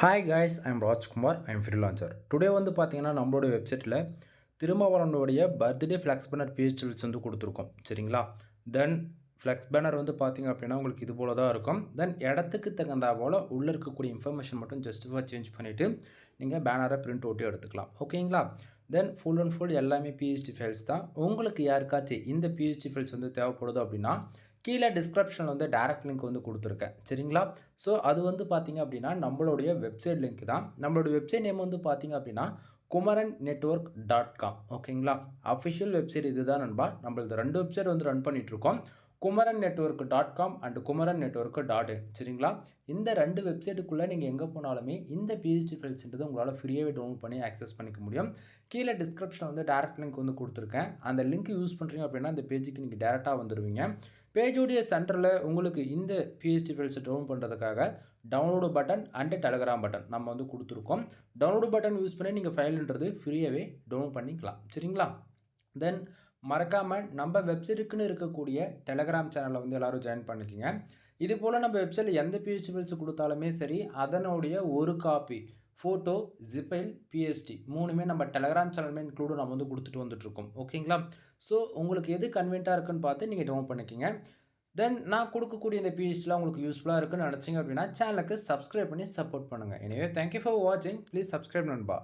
Hi guys I'm Rajkumar I'm freelancer today வந்து பார்த்தீங்கன்னா நம்மளோட வெப்சைட்டில் திருமாவளவனுடைய பர்த்டே ஃப்ளெக்ஸ் பேனர் பிஹெச்எல்ஸ் வந்து கொடுத்துருக்கோம். சரிங்களா? தென் ஃப்ளெக்ஸ் பேனர் வந்து பார்த்தீங்க அப்படின்னா உங்களுக்கு இது போல தான் இருக்கும். தென் இடத்துக்கு தகுந்தா போல் உள்ளே இருக்கக்கூடிய இன்ஃபர்மேஷன் மட்டும் ஜஸ்டிஃபாக சேஞ்ச் பண்ணிவிட்டு நீங்கள் பேனரை பிரிண்ட் அவுட்டே எடுத்துக்கலாம். ஓகேங்களா? தென் ஃபுல் அண்ட் ஃபுல் எல்லாமே பிஹெச்டி ஃபைல்ஸ் தான். உங்களுக்கு யாருக்காச்சும் இந்த பிஹெச்டி ஃபைல்ஸ் வந்து தேவைப்படுது அப்படின்னா கீழே டிஸ்கிரிப்ஷனில் வந்து டேரக்ட் லிங்க் வந்து கொடுத்துருக்கேன். சரிங்களா? ஸோ அது வந்து பார்த்தீங்க அப்படின்னா நம்மளுடைய வெப்சைட் லிங்க் தான். நம்மளுடைய வெப்சைட் நேம் வந்து பார்த்தீங்க அப்படின்னா குமரன் நெட்ஒர்க் டாட் காம் ஓகேங்களா அஃபிஷியல் வெப்சைட் இதுதான் நண்பா. நம்மளது ரெண்டு வெப்சைட் வந்து ரன் பண்ணிகிட்ருக்கோம் Kumaran network dot com and Kumaran network dot in சரிங்களா? இந்த ரெண்டு வெப்சைட்டுக்குள்ளே நீங்கள் எங்கே போனாலுமே இந்த பிஹெச்டி ஃபைல்ஸ்ன்றது உங்களால் ஃப்ரீயாகவே டவுன்லோட் பண்ணி ஆக்சஸ் பண்ணிக்க முடியும். கீழே டிஸ்கிரிப்ஷனில் வந்து டேரக்ட் லிங்க் வந்து கொடுத்துருக்கேன். அந்த லிங்க் யூஸ் பண்ணுறீங்க அப்படின்னா அந்த பேஜுக்கு நீங்கள் டேரெக்டாக வந்துடுவீங்க பேஜோடைய சென்டரில் உங்களுக்கு இந்த பிஹெச்டி ஃபைல்ஸை டவுன் பண்ணுறதுக்காக download button and Telegram button நம்ம வந்து கொடுத்துருக்கோம். டவுன்லோடு பட்டன் யூஸ் பண்ணி நீங்கள் ஃபைல்ன்றது ஃப்ரீயாகவே டவுன் பண்ணிக்கலாம். சரிங்களா? தென் மறக்காமல் நம்ம வெப்சைட்டுக்குன்னு இருக்கக்கூடிய டெலகிராம் சேனலை வந்து எல்லோரும் ஜாயின் பண்ணிக்கோங்க. இது போல் நம்ம வெப்சைட்டில் எந்த பிஹெச்பிஎல்ஸ் கொடுத்தாலுமே சரி அதனுடைய ஒரு காப்பி ஃபோட்டோ ஜிப்பைல் பிஎஸ்டி மூணுமே நம்ம டெலகிராம் சேனலுமே இன்க்ளூடு நம்ம வந்து கொடுத்துட்டு வந்துட்ருக்கோம் ஓகேங்களா ஸோ உங்களுக்கு எது கன்வீனியாக இருக்குன்னு பார்த்து நீங்கள் டவுன் பண்ணிக்கோங்க. தென் நான் கொடுக்கக்கூடிய இந்த பிஹெச்லாம் உங்களுக்கு யூஸ்ஃபுல்லாக இருக்குன்னு நினச்சிங்க அப்படின்னா சேனலுக்கு சப்ஸ்கிரைப் பண்ணி சப்போர்ட் பண்ணுங்கள் எனவே தேங்க்யூ ஃபார் வாட்சிங் ப்ளீஸ் சப்ஸ்கிரைப் நண்பா.